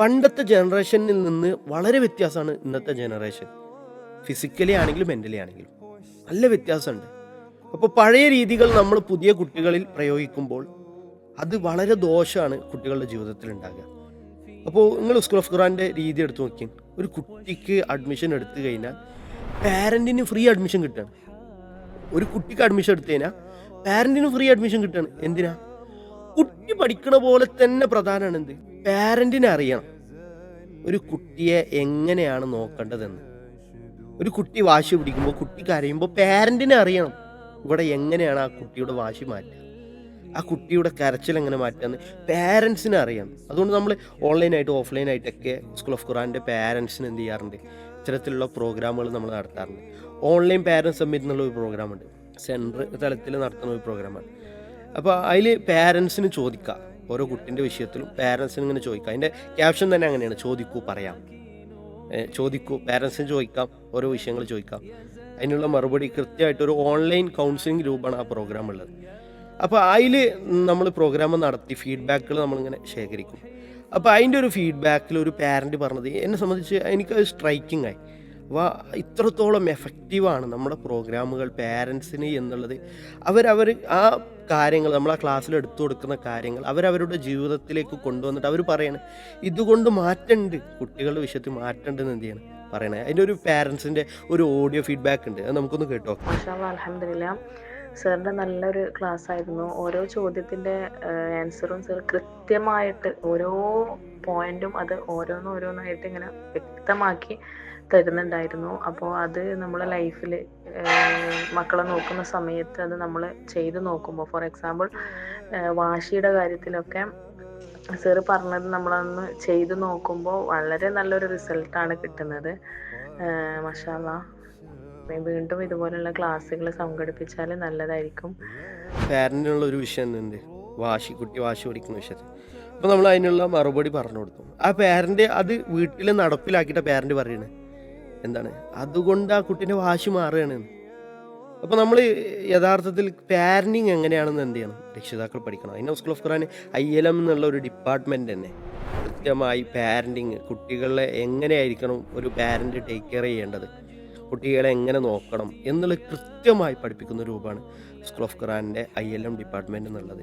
പണ്ടത്തെ ജനറേഷനിൽ നിന്ന് വളരെ വ്യത്യാസമാണ് ഇന്നത്തെ ജനറേഷൻ. ഫിസിക്കലി ആണെങ്കിലും മെന്റലി ആണെങ്കിലും. നല്ല വ്യത്യാസമുണ്ട്. അപ്പോൾ പഴയ രീതികൾ നമ്മൾ പുതിയ കുട്ടികളിൽ പ്രയോഗിക്കുമ്പോൾ അത് വളരെ ദോഷമാണ് കുട്ടികളുടെ ജീവിതത്തിൽ ഉണ്ടാകുക. അപ്പോൾ നിങ്ങൾ സ്കൂൾ ഓഫ് ഖുറാന്റെ രീതി എടുത്ത് നോക്കി. ഒരു കുട്ടിക്ക് അഡ്മിഷൻ എടുത്തു കഴിഞ്ഞാൽ പാരന്റിന് ഫ്രീ അഡ്മിഷൻ കിട്ടുകയാണ്. ഒരു കുട്ടിക്ക് അഡ്മിഷൻ എടുത്തു കഴിഞ്ഞാൽ പാരന്റിന് ഫ്രീ അഡ്മിഷൻ കിട്ടുകയാണ്. എന്തിനാ? കുട്ടി പഠിക്കണ പോലെ തന്നെ പ്രധാനമാണ് എന്ത്? പാരന്റിനെ അറിയണം ഒരു കുട്ടിയെ എങ്ങനെയാണ് നോക്കേണ്ടതെന്ന്. ഒരു കുട്ടി വാശി പിടിക്കുമ്പോൾ കുട്ടി കരയുമ്പോൾ പാരന്റിനെ അറിയണം. ഇവിടെ എങ്ങനെയാണ് ആ കുട്ടിയുടെ വാശി മാറ്റുക? ആ കുട്ടിയുടെ കരച്ചിൽ എങ്ങനെ മാറ്റാന്ന് പാരൻസിനെ അറിയണം. അതുകൊണ്ട് നമ്മൾ ഓൺലൈനായിട്ട് ഓഫ്ലൈനായിട്ടൊക്കെ സ്കൂൾ ഓഫ് ഖുറാന്റെ പാരൻസിന് എന്ത് ചെയ്യാറുണ്ട്? ഇത്തരത്തിലുള്ള പ്രോഗ്രാമുകൾ നമ്മൾ നടത്താറുണ്ട്. ഓൺലൈൻ പാരൻസ് സമ്മിറ്റ് എന്നുള്ള ഒരു പ്രോഗ്രാമുണ്ട്. സെൻട്രൽ തലത്തിൽ നടത്തുന്ന ഒരു പ്രോഗ്രാമാണ്. അപ്പോൾ അതിൽ പാരൻസിന് ചോദിക്കാം. ഓരോ കുട്ടിന്റെ വിഷയത്തിലും പാരൻസിന് ഇങ്ങനെ ചോദിക്കാം. അതിന്റെ ക്യാപ്ഷൻ തന്നെ അങ്ങനെയാണ്. ചോദിക്കൂ പറയാം. ചോദിക്കൂ പാരൻസിന് ചോദിക്കാം ഓരോ വിഷയങ്ങൾ ചോദിക്കാം. അതിനുള്ള മറുപടി കൃത്യമായിട്ട് ഒരു ഓൺലൈൻ കൗൺസിലിംഗ് രൂപമാണ് ആ പ്രോഗ്രാം ഉള്ളത്. അപ്പോൾ അതിൽ നമ്മൾ പ്രോഗ്രാം നടത്തി ഫീഡ്ബാക്കുകൾ നമ്മളിങ്ങനെ ശേഖരിക്കും. അപ്പോൾ അതിന്റെ ഒരു ഫീഡ്ബാക്കിൽ ഒരു പാരന്റ് പറഞ്ഞത് എന്നെ സംബന്ധിച്ച് എനിക്കത് സ്ട്രൈക്കിംഗ് ആയി. ഇത്രത്തോളം എഫക്റ്റീവാണ് നമ്മുടെ പ്രോഗ്രാമുകൾ പാരൻസിന് എന്നുള്ളത്. അവരവർ ആ കാര്യങ്ങൾ നമ്മൾ ആ ക്ലാസ്സിൽ എടുത്തു കൊടുക്കുന്ന കാര്യങ്ങൾ അവരവരുടെ ജീവിതത്തിലേക്ക് കൊണ്ടുവന്നിട്ട് അവർ പറയണേ ഇതുകൊണ്ട് മാറ്റണ്ട്. കുട്ടികളുടെ വിഷയത്തിൽ മാറ്റമുണ്ട് എന്ന് എന്ത് ചെയ്യണം? പറയണേ. അതിന്റെ ഒരു പാരൻസിന്റെ ഒരു ഓഡിയോ ഫീഡ്ബാക്ക് ഉണ്ട്. അത് നമുക്കൊന്ന് കേട്ടോ അലഹമില്ല സാറിന്റെ നല്ലൊരു ക്ലാസ് ആയിരുന്നു ഓരോ ചോദ്യത്തിന്റെ ആൻസറും സാർ കൃത്യമായിട്ട് ഓരോ പോയിന്റും അത് ഓരോന്നോരോന്നായിട്ട് ഇങ്ങനെ വ്യക്തമാക്കി തരുന്നുണ്ടായിരുന്നു. അപ്പോൾ അത് നമ്മളെ ലൈഫിൽ മക്കളെ നോക്കുന്ന സമയത്ത് അത് നമ്മൾ ചെയ്ത് നോക്കുമ്പോൾ ഫോർ എക്സാമ്പിൾ വാശിയുടെ കാര്യത്തിലൊക്കെ സാറ് പറഞ്ഞത് നമ്മളൊന്ന് ചെയ്ത് നോക്കുമ്പോൾ വളരെ നല്ലൊരു റിസൾട്ടാണ് കിട്ടുന്നത്. മഷാല വീണ്ടും ഇതുപോലുള്ള ക്ലാസ്സുകൾ സംഘടിപ്പിച്ചാൽ നല്ലതായിരിക്കും. പാരന്റിനുള്ള ഒരു വിഷയം ഉണ്ട് വാശി കുട്ടി വാശി പഠിക്കുന്ന വിഷയത്തിൽ. അപ്പോൾ നമ്മൾ അതിനുള്ള മറുപടി പറഞ്ഞു കൊടുത്തു. ആ പാരന്റ് അത് വീട്ടിൽ നടപ്പിലാക്കിയിട്ട് പാരന്റ് പറയണേ. എന്താണ്? അതുകൊണ്ട് ആ കുട്ടീന്റെ വാശി മാറുകയാണ്. അപ്പോൾ നമ്മൾ യഥാർത്ഥത്തിൽ പാരന്റിങ് എങ്ങനെയാണെന്ന് എന്ത് ചെയ്യണം? രക്ഷിതാക്കൾ പഠിക്കണം. അതിന് school of Quran I L M എന്നുള്ള ഒരു ഡിപ്പാർട്ട്മെന്റ് തന്നെ. കൃത്യമായി പാരന്റിങ് കുട്ടികളെ എങ്ങനെയായിരിക്കണം ഒരു പാരന്റ് ടേക്ക് കെയർ ചെയ്യേണ്ടത്? കുട്ടികളെ എങ്ങനെ നോക്കണം എന്നുള്ളത് കൃത്യമായി പഠിപ്പിക്കുന്ന രൂപമാണ് സ്കൂൾ ഓഫ് ഖുറാനിന്റെ ഐ എൽ എം ഡിപ്പാർട്ട്മെന്റ് എന്നുള്ളത്.